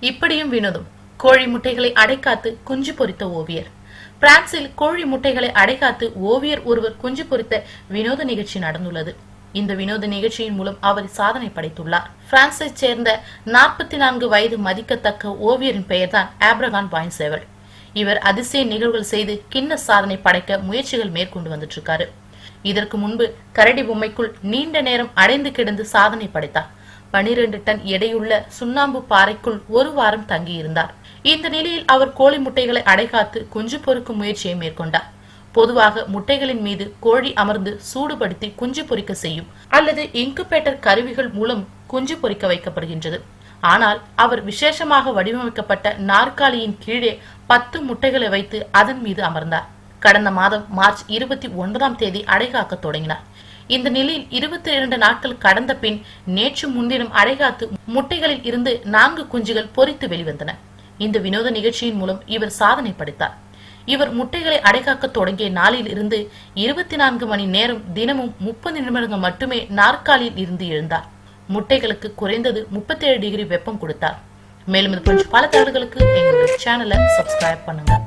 இப்படியும் வினோதம் கோழி முட்டைகளை அடைக்காத்து குஞ்சு பொறித்த ஓவியர். பிரான்சில் கோழி முட்டைகளை அடைக்காத்து ஓவியர் ஒருவர் குஞ்சு பொறித்த வினோத நிகழ்ச்சி நடந்துள்ளது. இந்த வினோத நிகழ்ச்சியின் மூலம் அவர் சாதனை படைத்துள்ளார். பிரான்சை சேர்ந்த நாற்பத்தி நான்கு வயது மதிக்கத்தக்க ஓவியரின் பெயர்தான் ஆப்ரகான் பாயின்சேவல் இவர் அதிசய நிகழ்வுகள் செய்து கிண்ண சாதனை படைக்க முயற்சிகள் மேற்கொண்டு வந்துட்டு இருக்காரு இதற்கு முன்பு கரடி பொம்மைக்குள் நீண்ட நேரம் அடைந்து கிடந்து சாதனை படைத்தார். பனிரெண்டு டன் எடையுள்ள சுண்ணாம்பு பாறைக்குள் ஒரு வாரம் தங்கியிருந்தார். இந்த நிலையில் அவர் கோழி முட்டைகளை அடைகாத்து குஞ்சு பொறுக்கும் முயற்சியை மேற்கொண்டார். பொதுவாக முட்டைகளின் மீது கோழி அமர்ந்து சூடுபடுத்தி குஞ்சு பொறிக்க செய்யும் அல்லது இன்குபேட்டர் கருவிகள் மூலம் குஞ்சு பொறிக்க வைக்கப்படுகின்றது. ஆனால் அவர் விசேஷமாக வடிவமைக்கப்பட்ட நாற்காலியின் கீழே பத்து முட்டைகளை வைத்து அதன் மீது அமர்ந்தார். கடந்த மாதம் மார்ச் இருபத்தி ஒன்பதாம் தேதி அடைகாக்க தொடங்கினார். இந்த நிலையில் இருபத்தி இரண்டு நாட்கள் கடந்த பின் நேற்று முன்தினம் அடைகாத்து முட்டைகளில் இருந்து நான்கு குஞ்சுகள் பொறித்து வெளிவந்தன. இந்த வினோத நிகழ்ச்சியின் மூலம் இவர் சாதனை படைத்தார். இவர் முட்டைகளை அடைகாக்க தொடங்கிய நாளில் இருந்து இருபத்தி நான்கு மணி நேரம் தினமும் முப்பது நிமிடங்கள் மட்டுமே நாற்காலியில் இருந்து எழுந்தார். முட்டைகளுக்கு குறைந்தது முப்பத்தேழு டிகிரி வெப்பம் கொடுத்தார். மேலும் இது போன்ற பல தகவல்களுக்கு எங்களுடைய சேனலை சப்ஸ்கிரைப் பண்ணுங்க.